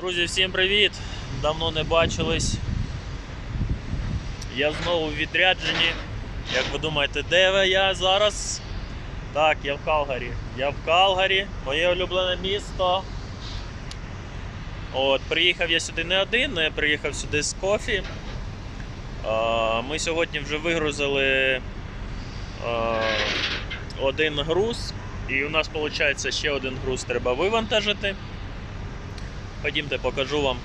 Друзі, всім привіт! Давно не бачились. Я знову в відрядженні. Як ви думаєте, де я зараз? Так, я в Калгарі. Я в Калгарі, моє улюблене місто. От, приїхав я сюди не один, але я приїхав сюди з кофі. Ми сьогодні вже вигрузили один груз, і у нас виходить ще один груз треба вивантажити. Ходімте, покажу вам.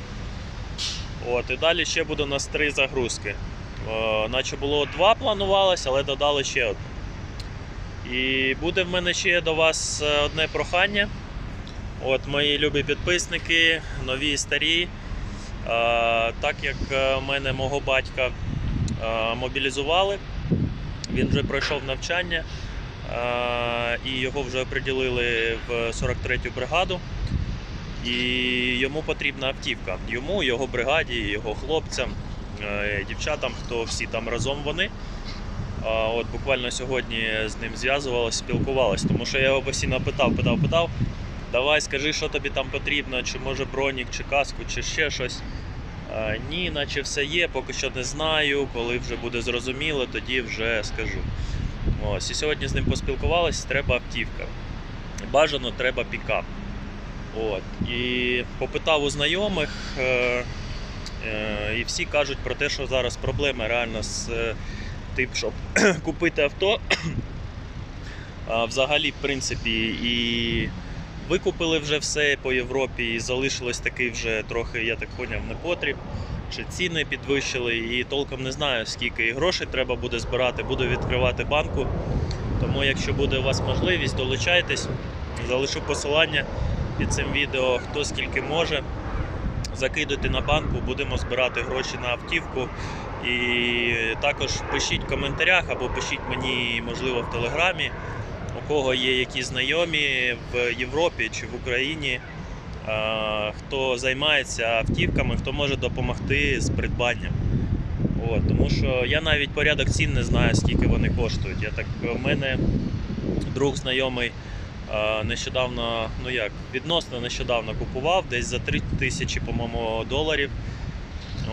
От, і далі ще буде у нас три загрузки. О, наче було два планувалось, але додали ще одну. І буде в мене ще до вас е, одне прохання. От мої любі підписники, нові і старі. Е, так як е, мене мого батька е, мобілізували, він вже пройшов навчання е, і його вже приділили в 43-ю бригаду. І йому потрібна автівка. Йому, його бригаді, його хлопцям, е, дівчатам, хто всі там разом вони. От буквально сьогодні з ним зв'язувалися, спілкувалися, тому що я його постійно питав, питав, питав. Давай, скажи, що тобі там потрібно, чи може бронік, чи каску, чи ще щось. Ні, наче все є, поки що не знаю. Коли вже буде зрозуміло, тоді вже скажу. Ось, і сьогодні з ним поспілкувалися, треба автівка. Бажано треба пікап. От. І попитав у знайомих, е, е, і всі кажуть про те, що зараз проблеми реально з е, тим, щоб купити авто. А, взагалі, в принципі, і викупили вже все по Європі, і залишилось такий вже трохи, я так поняв, непотріб. Чи ціни підвищили, і толком не знаю, скільки грошей треба буде збирати, буду відкривати банку. Тому, якщо буде у вас можливість, долучайтесь, залишу посилання під цим відео, хто скільки може. Закидуйте на банку, будемо збирати гроші на автівку. І також пишіть в коментарях або пишіть мені, можливо, в телеграмі, у кого є якісь знайомі в Європі чи в Україні, хто займається автівками, хто може допомогти з придбанням. От, тому що я навіть порядок цін не знаю, скільки вони коштують. Я так, у мене друг знайомий Е, нещодавно, ну як, відносно нещодавно купував, десь за 3 тисячі, по-моєму, доларів.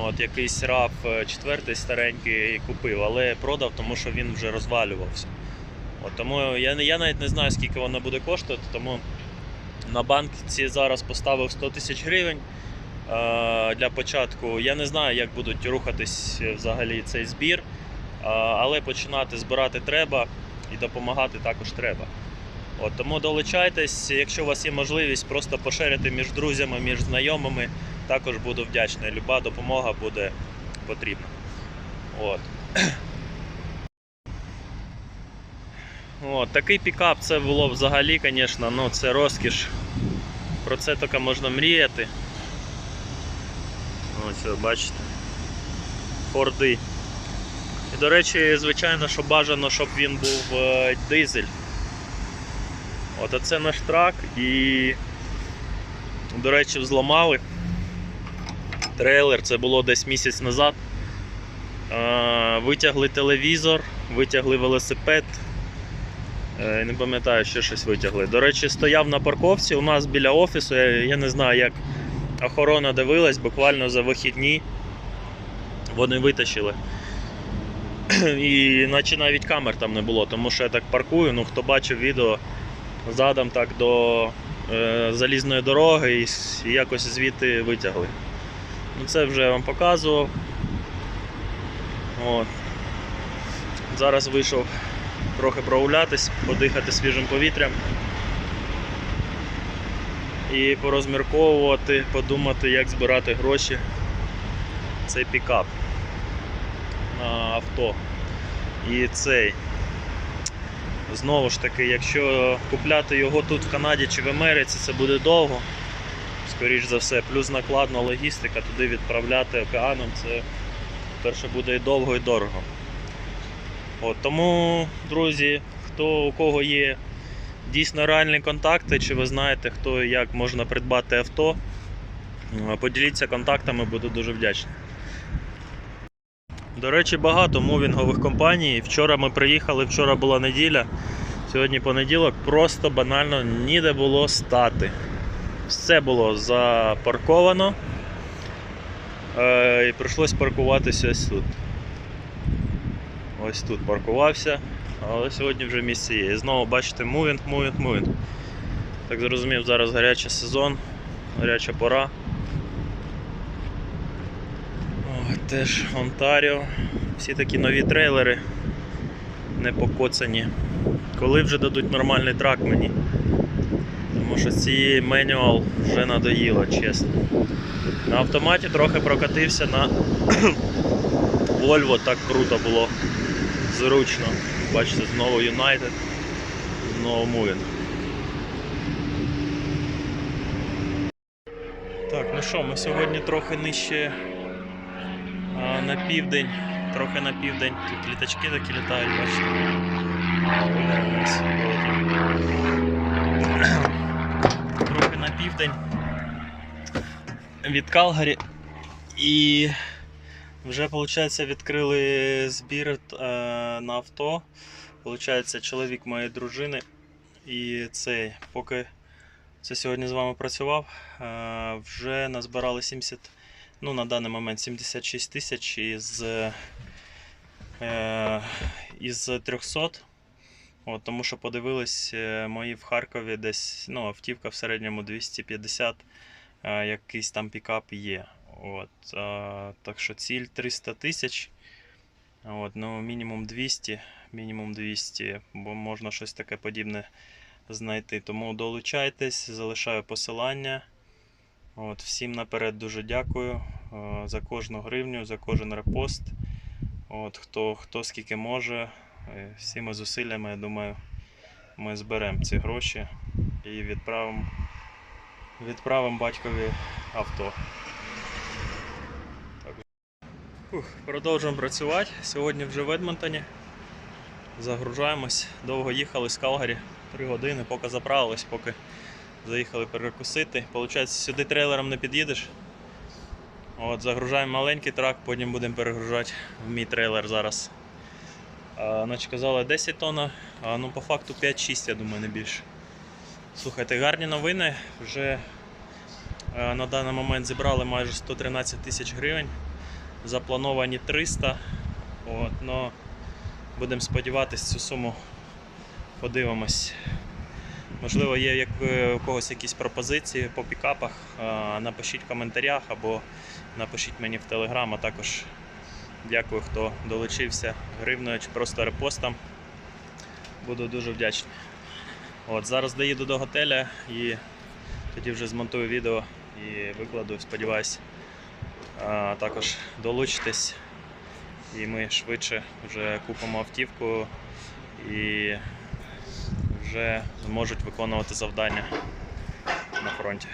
От якийсь RAV 4 старенький купив, але продав, тому що він вже розвалювався. От, тому я, я навіть не знаю, скільки воно буде коштувати, тому на банкці зараз поставив 100 тисяч гривень е, для початку. Я не знаю, як будуть рухатись е, взагалі цей збір, е, але починати збирати треба і допомагати також треба. От, тому долучайтесь, якщо у вас є можливість, просто поширити між друзями, між знайомими. Також буду вдячний. Люба допомога буде потрібна. От. От, такий пікап це було взагалі, звісно, ну це розкіш. Про це тільки можна мріяти. Ось бачите. Форди. І, до речі, звичайно, що бажано, щоб він був е, дизель. От це наш трак і, до речі, взламали трейлер, це було десь місяць назад. Витягли телевізор, витягли велосипед. Е, Не пам'ятаю, що щось витягли. До речі, стояв на парковці у нас біля офісу. Я не знаю, як охорона дивилась, буквально за вихідні вони витащили. І наче навіть камер там не було, тому що я так паркую. Ну, хто бачив відео, задом так до е, залізної дороги і, якось звідти витягли. Ну, це вже я вам показував. От. Зараз вийшов трохи прогулятись, подихати свіжим повітрям і порозмірковувати, подумати, як збирати гроші цей пікап на авто. І цей. Знову ж таки, якщо купляти його тут в Канаді чи в Америці, це буде довго. Скоріш за все, плюс накладна логістика, туди відправляти океаном, це перше буде і довго, і дорого. От, тому, друзі, хто у кого є дійсно реальні контакти, чи ви знаєте, хто і як можна придбати авто, поділіться контактами, буду дуже вдячний. До речі, багато мувінгових компаній. Вчора ми приїхали, вчора була неділя, сьогодні понеділок, просто банально ніде було стати. все було запарковано. Е, і прийшлось паркуватися ось тут. Ось тут паркувався, але сьогодні вже місце є. І знову бачите, мувінг, мувінг, мувінг. Так зрозумів, зараз гарячий сезон, гаряча пора. Теж Онтаріо. Всі такі нові трейлери не покоцані. Коли вже дадуть нормальний трак мені? Тому що ці менюал вже надоїло, чесно. На автоматі трохи прокатився на Volvo, так круто було. Зручно. Бачите, знову United, знову Moving. Так, ну що, ми сьогодні трохи нижче на південь, трохи на південь. Тут літачки такі літають, бачите. Трохи на південь від Калгарі. І вже, виходить, відкрили збір е, на авто. Получається, чоловік моєї дружини. І цей, поки це сьогодні з вами працював, е, вже назбирали 70, ну на даний момент 76 тисяч із, е, із 300. От, тому що подивились е, мої в Харкові десь ну, автівка в середньому 250, е, якийсь там пікап є. От, е, так що ціль 300 тисяч. От, ну, мінімум 200, мінімум 200, бо можна щось таке подібне знайти. Тому долучайтесь, залишаю посилання. От, всім наперед дуже дякую е, за кожну гривню, за кожен репост. От, хто, хто скільки може, е, всіми зусиллями, я думаю, ми зберемо ці гроші і відправимо відправимо батькові авто. Так. Фух, продовжуємо працювати. Сьогодні вже в Едмонтоні. Загружаємось. Довго їхали з Калгарі. Три години, поки заправились, поки заїхали перекусити. Получається, сюди трейлером не під'їдеш. От, загружаємо маленький трак, потім будемо перегружати в мій трейлер зараз. А, значить, казали 10 тонн, а ну по факту 5-6, я думаю, не більше. Слухайте, гарні новини. Вже е, на даний момент зібрали майже 113 тисяч гривень. Заплановані 300. От, но будемо сподіватися, цю суму подивимось. Можливо, є як у когось якісь пропозиції по пікапах. Напишіть в коментарях або напишіть мені в телеграм, а також дякую, хто долучився гривною чи просто репостом. Буду дуже вдячний. От, зараз доїду до готеля і тоді вже змонтую відео і викладу, сподіваюсь. Також долучитесь і ми швидше вже купимо автівку і вже зможуть виконувати завдання на фронті.